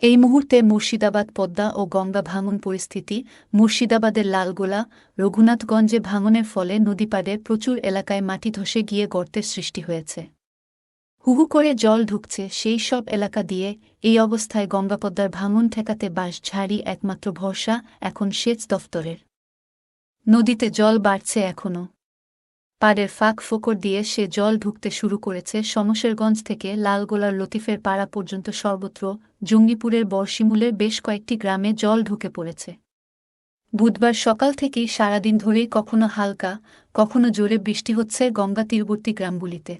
এই মুহূর্তে মুর্শিদাবাদ, পদ্মা ও গঙ্গা ভাঙন পরিস্থিতি, মুর্শিদাবাদের লালগোলা, রঘুনাথগঞ্জে ভাঙনের ফলে নদীপাড়ে প্রচুর এলাকায় মাটি ধসে গিয়ে গর্তের সৃষ্টি হয়েছে। হুহু করে জল ঢুকছে, সেই সব এলাকা দিয়ে এই অবস্থায় গঙ্গাপদ্মার ভাঙন ঠেকাতে বাঁশঝাড়ি একমাত্র ভরসা এখন সেচ দফতরের। নদীতে জল বাড়ছে এখনও। পাড়ের ফাঁক ফোকর দিয়ে সে জল ঢুকতে শুরু করেছে সমশেরগঞ্জ থেকে লালগোলার লতিফের পাড়া পর্যন্ত সর্বত্র। জঙ্গিপুরের বর্ষিমূলের বেশ কয়েকটি গ্রামে জল ঢুকে পড়েছে। বুধবার সকাল থেকেই সারাদিন ধরেই কখনো হালকা, কখনো জোরে বৃষ্টি হচ্ছে গঙ্গা তীরবর্তী গ্রামগুলিতে।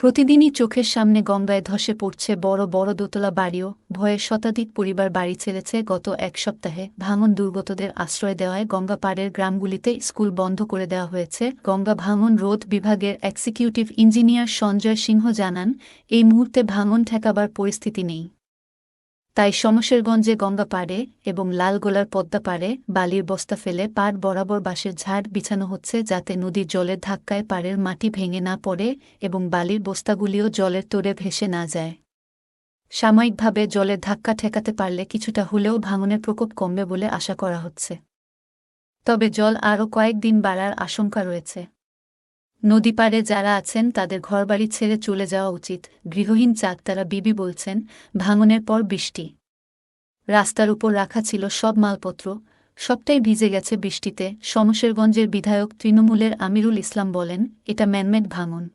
প্রতিদিনই চোখের সামনে গঙ্গায় ধসে পড়ছে বড় বড় দোতলা বাড়িও, ভয়ে শতাধিক পরিবার বাড়ি ছেড়েছে গত এক সপ্তাহে। ভাঙন দুর্গতদের আশ্রয় দেওয়ায় গঙ্গা পাড়ের গ্রামগুলিতে স্কুল বন্ধ করে দেওয়া হয়েছে। গঙ্গা ভাঙন রোধ বিভাগের এক্সিকিউটিভ ইঞ্জিনিয়ার সঞ্জয় সিংহ জানান, এই মুহূর্তে ভাঙন ঠেকাবার পরিস্থিতি নেই। তাই সমশেরগঞ্জে গঙ্গা পাড়ে এবং লালগোলার পদ্মা পাড়ে বালির বস্তা ফেলে পাড় বরাবর বাঁশের ঝাড় বিছানো হচ্ছে যাতে নদীর জলের ধাক্কায় পাড়ের মাটি ভেঙে না পড়ে এবং বালির বস্তাগুলিও জলের তোড়ে ভেসে না যায়। সাময়িকভাবে জলের ধাক্কা ঠেকাতে পারলে কিছুটা হলেও ভাঙনের প্রকোপ কমবে বলে আশা করা হচ্ছে। তবে জল আরও কয়েকদিন বাড়ার আশঙ্কা রয়েছে। নদী পাড়ে যারা আছেন, তাদের ঘরবাড়ি ছেড়ে চলে যাওয়া উচিত। গৃহহীন চাকতারা বিবি বলছেন, ভাঙনের পর বৃষ্টি। রাস্তার উপর রাখা ছিল সব মালপত্র। সবটাই ভিজে গেছে বৃষ্টিতে। সমশেরগঞ্জের বিধায়ক তৃণমূলের আমিরুল ইসলাম বলেন, এটা ম্যানমেড ভাঙন।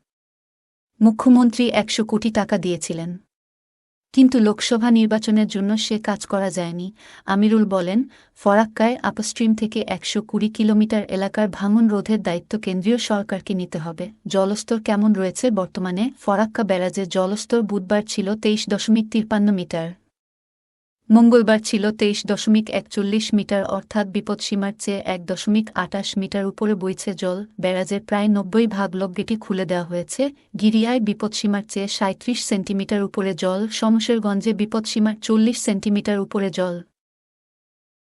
মুখ্যমন্ত্রী একশো কোটি টাকা দিয়েছিলেন। কিন্তু লোকসভা নির্বাচনের জন্য সে কাজ করা যায়নি। আমিরুল বলেন, ফরাক্কায় আপস্ট্রিম থেকে একশো কুড়ি কিলোমিটার এলাকার ভাঙন রোধের দায়িত্ব কেন্দ্রীয় সরকারকে নিতে হবে। জলস্তর কেমন রয়েছে বর্তমানে? ফরাক্কা ব্যারাজের জলস্তর বুধবার ছিল তেইশ দশমিক তিপ্পান্ন মিটার। মঙ্গলবার ছিল তেইশ দশমিক একচল্লিশ মিটার, অর্থাৎ বিপদসীমার চেয়ে এক দশমিক আটাশ মিটার উপরে বইছে জল। ব্যারাজের প্রায় নব্বই ভাগ লকগেটি খুলে দেওয়া হয়েছে। গিরিয়ায় বিপদসীমার চেয়ে সাঁত্রিশ সেন্টিমিটার উপরে জল, সমশেরগঞ্জে বিপদসীমার চল্লিশ সেন্টিমিটার উপরে জল।